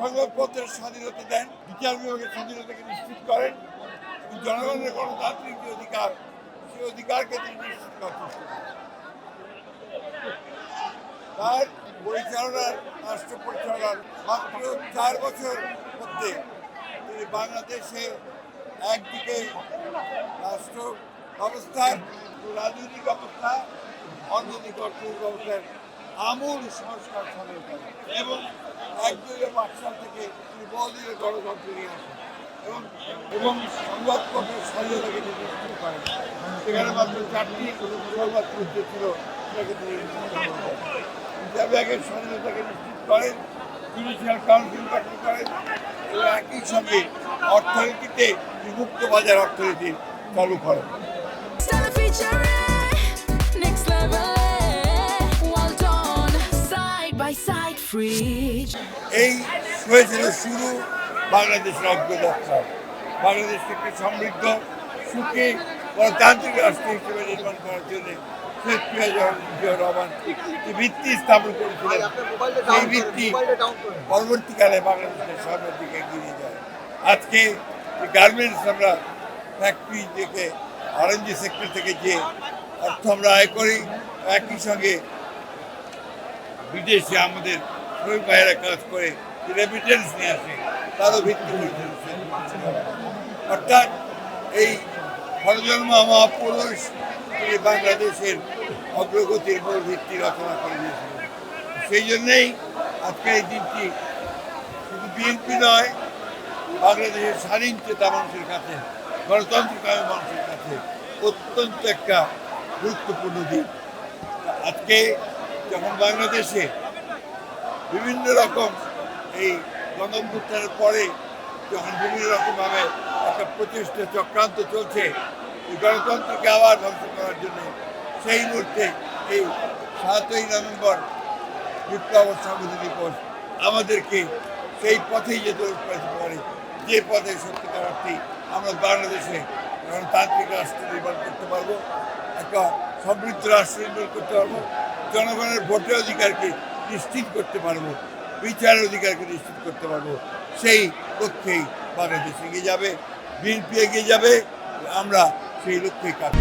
সংবাদপত্রের স্বাধীনতা দেন, বিচার বিভাগের স্বাধীনতাকে নিশ্চিত করেন জনগণের গণতান্ত্রিক যে অধিকার, সেই অধিকারকে তিনি নিশ্চিত করেন তার পরিচালনার, রাষ্ট্র পরিচালনার মাত্র চার বছর মধ্যে তিনি বাংলাদেশে একদিকে রাষ্ট্র ব্যবস্থার রাজনৈতিক অবস্থা, অর্থনৈতিক অর্থনৈতিক অবস্থার আমূল সংস্কার সাধন করেন এবং বাকশাল থেকে তিনি বহুদলীয় গণতন্ত্র নিয়ে আসেন। এবং এবং সংবাদপত্রের স্বাধীনতাকে তিনি। নিশ্চিত করেন সেখানে মাত্র চারটি সংবাদপত্র ছিল সেটাকে তিনি বিভাগের স্বাধীনতাকে নিশ্চিত করেন। জুডিশিয়াল কাউন্সিল গঠন করেন। এবং একই সঙ্গে অর্থনীতিতে মুক্ত বাজার অর্থনীতি চালু করেন। এই হয়েছিল শুরু বাংলাদেশের অগ্রযাত্রা বাংলাদেশকে একটি সমৃদ্ধ, সুখী গণতান্ত্রিক রাষ্ট্র হিসেবে নির্মাণ করার জন্য স্থাপন করেছিলেন। সেই পরবর্তীকালে বাংলাদেশের দিকে যায়। আজকে গার্মেন্টস আমরা ফ্যাক্টরি থেকে সেক্টর থেকে যে অর্থ আমরা আয় করি, একই সঙ্গে বিদেশে আমাদের শ্রমিক ভাইয়েরা কাজ করে রেমিটেন্স নিয়ে আসে, তারও ভিত্তি অর্থাৎ এই হরজন্ম মহাপুরুষ তিনি বাংলাদেশের অগ্রগতির মূল ভিত্তি রচনা করে দিয়েছিলেন। সেই জন্যেই আজকে এই দিনটি শুধু বিএনপি নয়, বাংলাদেশের স্বাধীন চেতা মানুষের কাছে গণতন্ত্রকামী মানুষের কাছে অত্যন্ত একটা গুরুত্বপূর্ণ দিন। আজকে যখন বাংলাদেশে বিভিন্ন রকম এই গণঅভ্যুত্থানের পরে যখন বিভিন্ন রকমভাবে একটা প্রচেষ্টা চক্রান্ত চলছে, এই গণতন্ত্রকে আবার ধ্বংস করার জন্য সেই মুহূর্তে এই সাতই নভেম্বর বিপ্লব সংহতি দিবস আমাদেরকে সেই পথেই যেতে উৎসাহিত করে যে পথে সত্যিকার অর্থে আমরা বাংলাদেশে গণতান্ত্রিক রাষ্ট্র নির্মাণ করতে পারব, একটা সমৃদ্ধ রাষ্ট্র নির্মাণ করতে পারব, জনগণের ভোটের অধিকারকে নিশ্চিত করতে পারব, বিচার অধিকারকে নিশ্চিত করতে পারব, সেই লক্ষ্যেই বাংলাদেশ এগিয়ে যাবে, বিএনপি এগিয়ে যাবে, আমরা সেই লক্ষ্যেই কাজ।